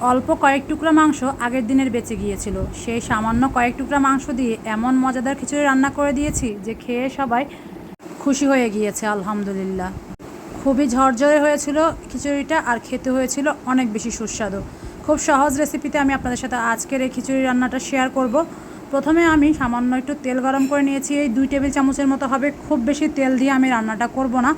অল্প কয়েক টুকরা মাংস আগের দিনের বেঁচে গিয়েছিল। সেই সামান্য কয়েক টুকরা মাংস দিয়ে এমন মজাদার খিচুড়ি রান্না করে দিয়েছি যে খেয়ে সবাই খুশি হয়ে গিয়েছে, আলহামদুলিল্লাহ। খুবই ঝরঝরে হয়েছিল খিচুড়িটা আর খেতে হয়েছিল অনেক বেশি সুস্বাদু। খুব সহজ রেসিপিতে আমি আপনাদের সাথে আজকের এই খিচুড়ি রান্নাটা শেয়ার করব। প্রথমে আমি সামান্য একটু তেল গরম করে নিয়েছি। এই দুই টেবিল চামচের মতো হবে। খুব বেশি তেল দিয়ে আমি রান্নাটা করব না।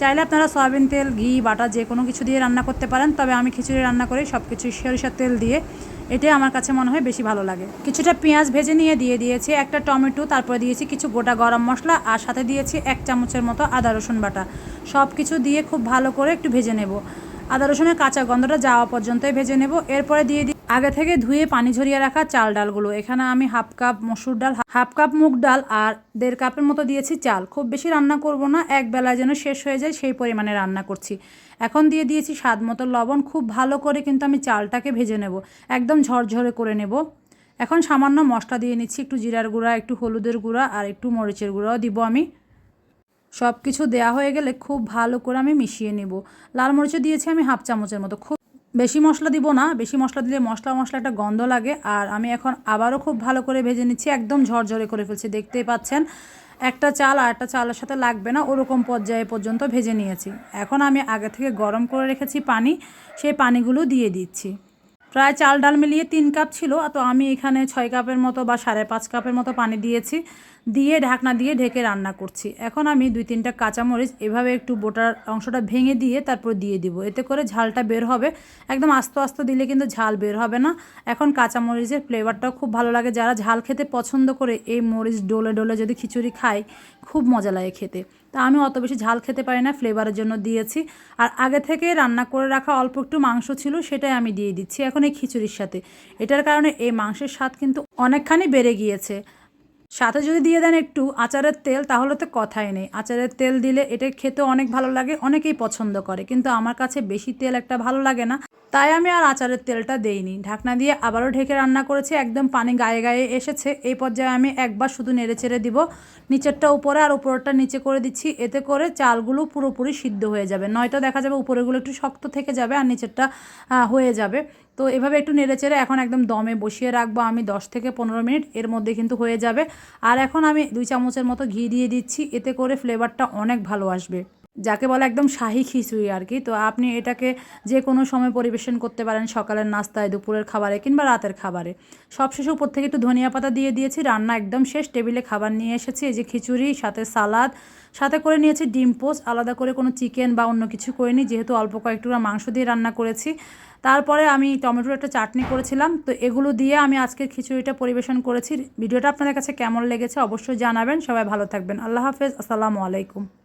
চাইলে আপনারা সয়াবিন তেল, ঘি, বাটা যে কোনো কিছু দিয়ে রান্না করতে পারেন, তবে আমি খিচুড়ি রান্না করি সব কিছু সরিষার তেল দিয়ে। এটাই আমার কাছে মনে হয় বেশি ভালো লাগে। কিছুটা পেঁয়াজ ভেজে নিয়ে দিয়ে দিয়েছি, একটা টমেটো, তারপরে দিয়েছি কিছু গোটা গরম মশলা, আর সাথে দিয়েছি এক চামচের মতো আদা রসুন বাটা। সব কিছু দিয়ে খুব ভালো করে একটু ভেজে নেব। আদা রসুনের কাঁচা গন্ধটা যাওয়া পর্যন্তই ভেজে নেব। এরপরে দিয়ে আগে থেকে ধুয়ে পানি ঝরিয়ে রাখা চাল ডালগুলো। এখানে আমি হাফ কাপ মসুর ডাল, হাফ কাপ মুগ ডাল আর দেড় কাপের মতো দিয়েছি চাল। খুব বেশি রান্না করব না, এক বেলায় যেন শেষ হয়ে যায় সেই পরিমাণে রান্না করছি। এখন দিয়ে দিয়েছি স্বাদ মতো লবণ, খুব ভালো করে কিন্তু আমি চালটাকে ভেজে নেব, একদম ঝরঝরে করে নেব। এখন সামান্য মশলা দিয়ে নিচ্ছি, একটু জিরার গুঁড়া, একটু হলুদের গুঁড়া আর একটু মরিচের গুঁড়াও দিব আমি। সব কিছু দেওয়া হয়ে গেলে খুব ভালো করে আমি মিশিয়ে নেব। লাল মরিচও দিয়েছি আমি হাফ চামচের মতো, খুব বেশি মশলা দিব না, বেশি মশলা দিলে মশলা মশলা একটা গন্ধ লাগে। আর আমি এখন আবারও খুব ভালো করে ভেজে নিচ্ছি, একদম ঝরঝরে করে ফেলছি, দেখতেই পাচ্ছেন। একটা চাল আর একটা চালের সাথে লাগবে না, ওরকম পর্যায়ে পর্যন্ত ভেজে নিয়েছি। এখন আমি আগে থেকে গরম করে রেখেছি পানি, সেই পানিগুলো দিয়ে দিচ্ছি। প্রায় চাল ডাল মিলিয়ে তিন কাপ ছিল, তো আমি এখানে ছয় কাপের মতো বা সাড়ে পাঁচ কাপের মতো পানি দিয়েছি, দিয়ে ঢাকনা দিয়ে ঢেকে রান্না করছি। এখন আমি দুই তিনটা কাঁচামরিচ, এভাবে একটু বোটার অংশটা ভেঙে দিয়ে তারপর দিয়ে দিব। এতে করে ঝালটা বের হবে। একদম আস্তে আস্তে দিলে কিন্তু ঝাল বের হবে না। এখন কাঁচামরিচের ফ্লেভারটাও খুব ভালো লাগে। যারা ঝাল খেতে পছন্দ করে এই মরিচ ডোলে ডোলে যদি খিচুড়ি খায়, খুব মজা লাগে খেতে। তা আমি অত বেশি ঝাল খেতে পারি না, ফ্লেভারের জন্য দিয়েছি। আর আগে থেকে রান্না করে রাখা অল্প একটু মাংস ছিল, সেটাই আমি দিয়ে দিচ্ছি। এখন এই খিচুড়ির সাথে। এটার কারণে এই মাংসের স্বাদ কিন্তু অনেকখানি বেড়ে গিয়েছে। সাথে যদি দিয়ে দেন একটু আচারের তেল, তাহলে তো কথাই নেই। আচারের তেল দিলে এটা খেতে অনেক ভালো লাগে, অনেকেই পছন্দ করে। কিন্তু আমার কাছে বেশি তেল একটা ভালো লাগে না। তাই আমি আর আচারের তেলটা দেইনি। ঢাকনা দিয়ে আবারও ঢেকে রান্না করেছি, একদম পানি গায়ে গায়ে এসেছে। এই পর্যায়ে আমি একবার শুধু নেড়ে চেড়ে দিব। নিচেরটা উপরে আর উপরটা নিচে করে দিচ্ছি। এতে করে চালগুলো পুরোপুরি সিদ্ধ হয়ে যাবে। নয়তো দেখা যাবে উপরেগুলো একটু শক্ত থেকে যাবে আর নিচেরটা হয়ে যাবে। তো এভাবে একটু নেড়ে চেড়ে এখন একদম দমে বসিয়ে রাখব আমি দশ থেকে পনেরো মিনিট। এর মধ্যে কিন্তু হয়ে যাবে। আর এখন আমি দুই চামচের মতো ঘি দিয়ে দিচ্ছি। এতে করে ফ্লেভারটা অনেক ভালো আসবে। যাকে বলে একদম শাহি খিচুড়ি আর কি। তো আপনি এটাকে যে কোনো সময় পরিবেশন করতে পারেন সকালের নাস্তায়, দুপুরের খাবারে কিংবা রাতের খাবারে। সব শেষে উপর থেকে একটু ধনিয়া পাতা দিয়ে দিয়েছি, রান্না একদম শেষ। টেবিলে খাবার নিয়ে এসেছি, এই যে খিচুড়ি, সাথে সালাদ, সাথে করে নিয়েছি ডিম পোস্ট, আলাদা করে কোনো চিকেন বা অন্য কিছু করিনি, যেহেতু অল্প কয়েকটুকরা মাংস দিয়ে রান্না করেছি। তারপরে আমি টমেটোর একটা চাটনি করেছিলাম, তো এগুলো দিয়ে আমি আজকের খিচুড়িটা পরিবেশন করেছি। ভিডিওটা আপনাদের কাছে কেমন লেগেছে অবশ্যই জানাবেন। সবাই ভালো থাকবেন। আল্লাহ হাফেজ। আসসালামু আলাইকুম।